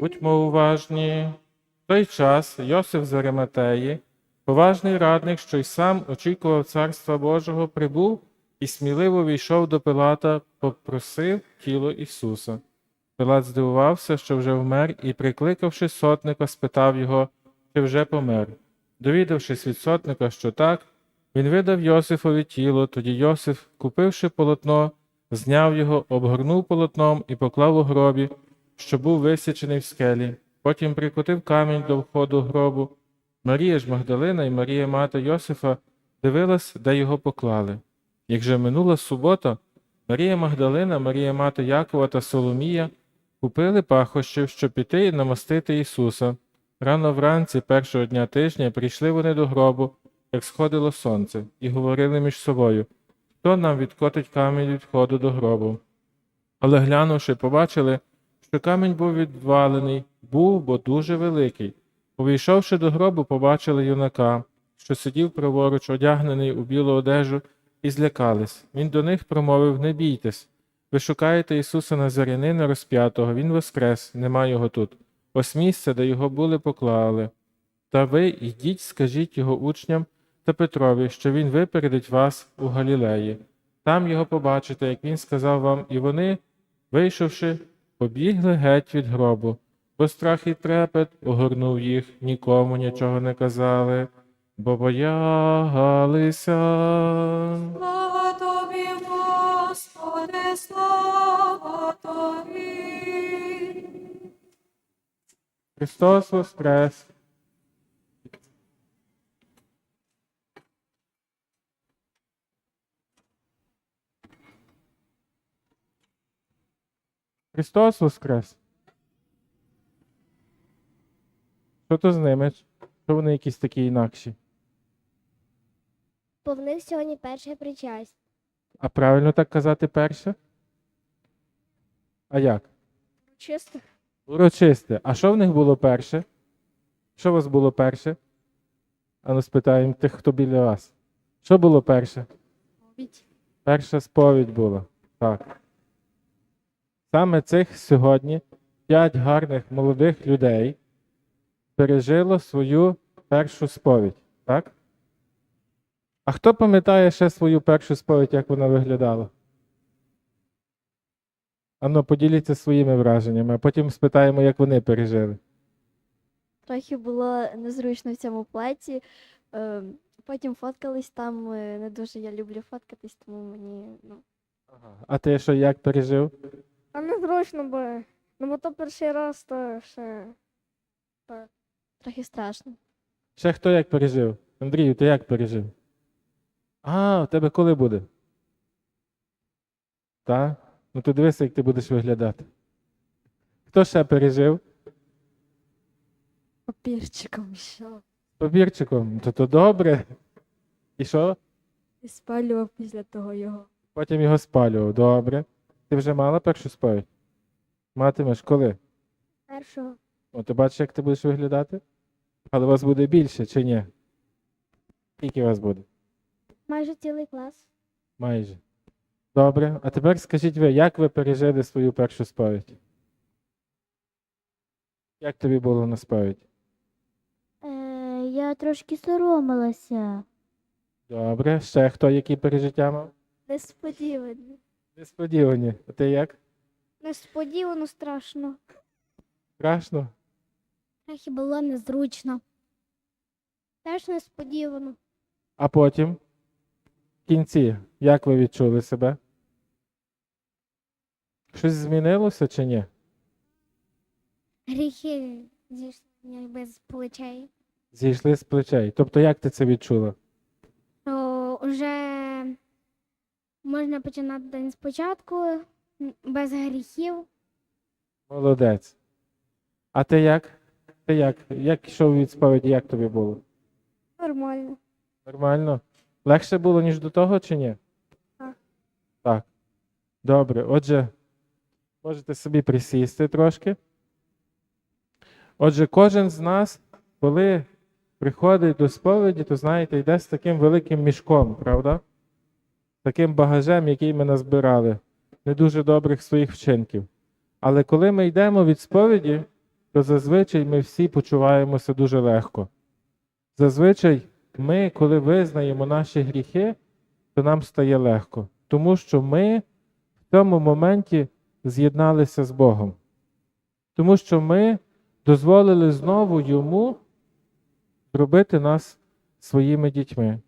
Будьмо уважні. В той час Йосиф з Ариматеї, поважний радник, що й сам очікував Царства Божого, прибув і сміливо війшов до Пилата, попросив тіло Ісуса. Пилат здивувався, що вже вмер, і, прикликавши сотника, спитав його, чи вже помер. Довідавшись від сотника, що так, він видав Йосифові тіло, тоді Йосиф, купивши полотно, зняв його, обгорнув полотном і поклав у гробі, що був висічений в скелі. Потім прикотив камінь до входу гробу. Марія ж Магдалина і Марія мати Йосифа дивилась, де його поклали. Як же минула субота, Марія Магдалина, Марія мати Якова та Соломія купили пахощів, щоб піти і намастити Ісуса. Рано вранці першого дня тижня прийшли вони до гробу, як сходило сонце, і говорили між собою, хто нам відкотить камінь від входу до гробу. Але глянувши, побачили, що камінь був відвалений, був, бо дуже великий. Увійшовши до гробу, побачили юнака, що сидів праворуч, одягнений у білу одежу, і злякались. Він до них промовив Не бійтесь. Ви шукаєте Ісуса Назарянина розп'ятого, Він воскрес, нема його тут. Ось місце, де його були поклали. Та ви йдіть, скажіть його учням та Петрові, що він випередить вас у Галілеї. Там його побачите, як він сказав вам, і вони, вийшовши, побігли геть від гробу, бо страх і трепет огорнув їх, нікому нічого не казали, бо боялися. Слава тобі, Господи, слава тобі. Христос воскрес! Христос воскрес! Що то з ними? Що вони якісь такі інакші? Бо в них сьогодні перше причастя. А правильно так казати перше? А як? Чисто. Урочисте. А що в них було перше? Що у вас було перше? Ану спитаємо тих, хто біля вас. Що було перше? Перша сповідь була. Так. Саме цих сьогодні п'ять гарних молодих людей пережило свою першу сповідь. Так? А хто пам'ятає ще свою першу сповідь, як вона виглядала? Ану, поділіться своїми враженнями, а потім спитаємо, як вони пережили. Трохи було незручно в цьому платі. Е, Потім фоткались там. е, Не дуже я люблю фоткатись, тому мені ну. А ти що, як пережив? А би. Ну, бо то перший раз, то ще. трохи страшно. Ще хто як пережив? Андрію, ти як пережив? А, у тебе коли буде? Так? Ну то дивися, як ти будеш виглядати. Хто ще пережив? Папірчиком що? Папірчиком. То то добре. І що? І спалював після того його. Потім його спалював. Добре. Ти вже мала першу сповідь? Матимеш коли? Першого. О, ти бачиш, як ти будеш виглядати? Але вас буде більше чи ні? Скільки вас буде? Майже цілий клас. Майже. Добре. А тепер скажіть ви, як ви пережили свою першу сповідь? Як тобі було на сповідь? Е, я трошки соромилася. Добре. Ще хто які пережиття мав? Несподівано. Несподівані. А ти як? Несподівано страшно. Страшно? Трохи було незручно. Теж несподівано. А потім? В кінці, як ви відчули себе? Щось змінилося чи ні? Гріхи зійшли якби з плечей. Зійшли з плечей. Тобто, як ти це відчула? вже можна починати день спочатку, без гріхів. Молодець. А ти як? Ти як? Як йшов від сповіді, як тобі було? Нормально. Нормально? Легше було, ніж до того, чи ні? Так. Так. Добре. Отже, можете собі присісти трошки. Отже, кожен з нас, коли приходить до сповіді, то знаєте, йде з таким великим мішком, правда? Таким багажем, який ми назбирали, не дуже добрих своїх вчинків. Але коли ми йдемо від сповіді, то зазвичай ми всі почуваємося дуже легко. Зазвичай ми, коли визнаємо наші гріхи, то нам стає легко, тому що ми в цьому моменті з'єдналися з Богом. Тому що ми дозволили знову йому зробити нас своїми дітьми.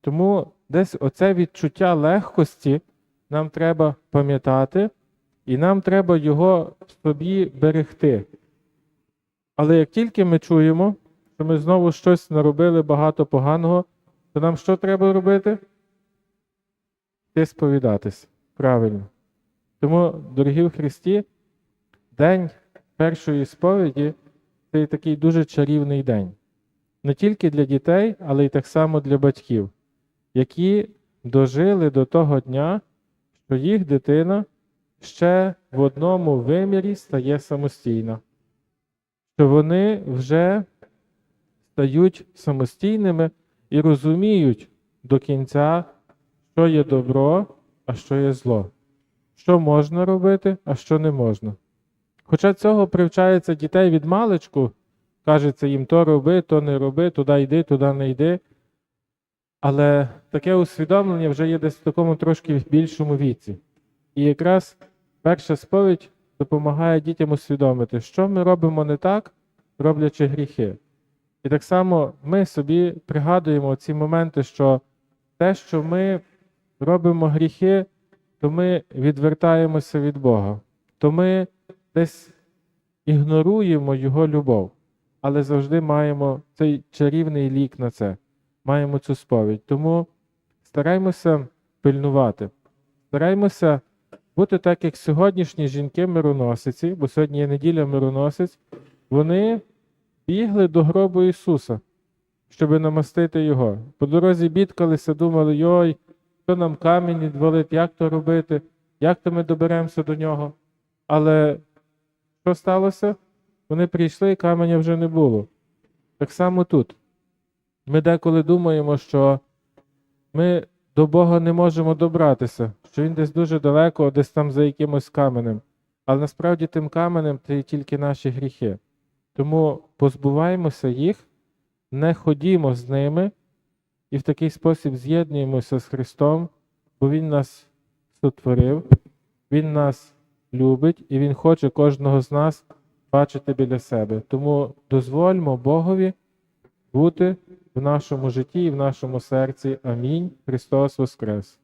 Тому десь оце відчуття легкості нам треба пам'ятати, і нам треба його в собі берегти. Але як тільки ми чуємо, що ми знову щось наробили багато поганого, то нам що треба робити? Йти сповідатись. Правильно. Тому, дорогі в Христі, день першої сповіді це такий дуже чарівний день. Не тільки для дітей, але й так само для батьків, які дожили до того дня, що їх дитина ще в одному вимірі стає самостійна, що вони вже стають самостійними і розуміють до кінця, що є добро, а що є зло, що можна робити, а що не можна. Хоча цього привчається дітей від маличку, кажеться їм то роби, то не роби, туди йди, туди не йди. Але таке усвідомлення вже є десь в такому трошки більшому віці. І якраз перша сповідь допомагає дітям усвідомити, що ми робимо не так, роблячи гріхи. І так само ми собі пригадуємо ці моменти, що те, що ми робимо гріхи, то ми відвертаємося від Бога, то ми десь ігноруємо Його любов, але завжди маємо цей чарівний лік на це, маємо цю сповідь. Тому стараймося пильнувати, стараймося бути так, як сьогоднішні жінки-мироносиці, бо сьогодні є неділя мироносець, вони бігли до гробу Ісуса, щоб намастити Його. По дорозі бідкалися, думали, йой, хто нам камінь відвалить, як то робити, як то ми доберемося до нього. Але що сталося? Вони прийшли, і каменя вже не було. Так само тут. Ми деколи думаємо, що ми до Бога не можемо добратися, що Він десь дуже далеко, десь там за якимось каменем. Але насправді тим каменем це тільки наші гріхи. Тому позбуваємося їх, не ходімо з ними і в такий спосіб з'єднуємося з Христом, бо Він нас сотворив, Він нас любить і Він хоче кожного з нас бачити біля себе. Тому дозвольмо Богові бути в нашому житті і в нашому серці. Амінь. Христос Воскрес!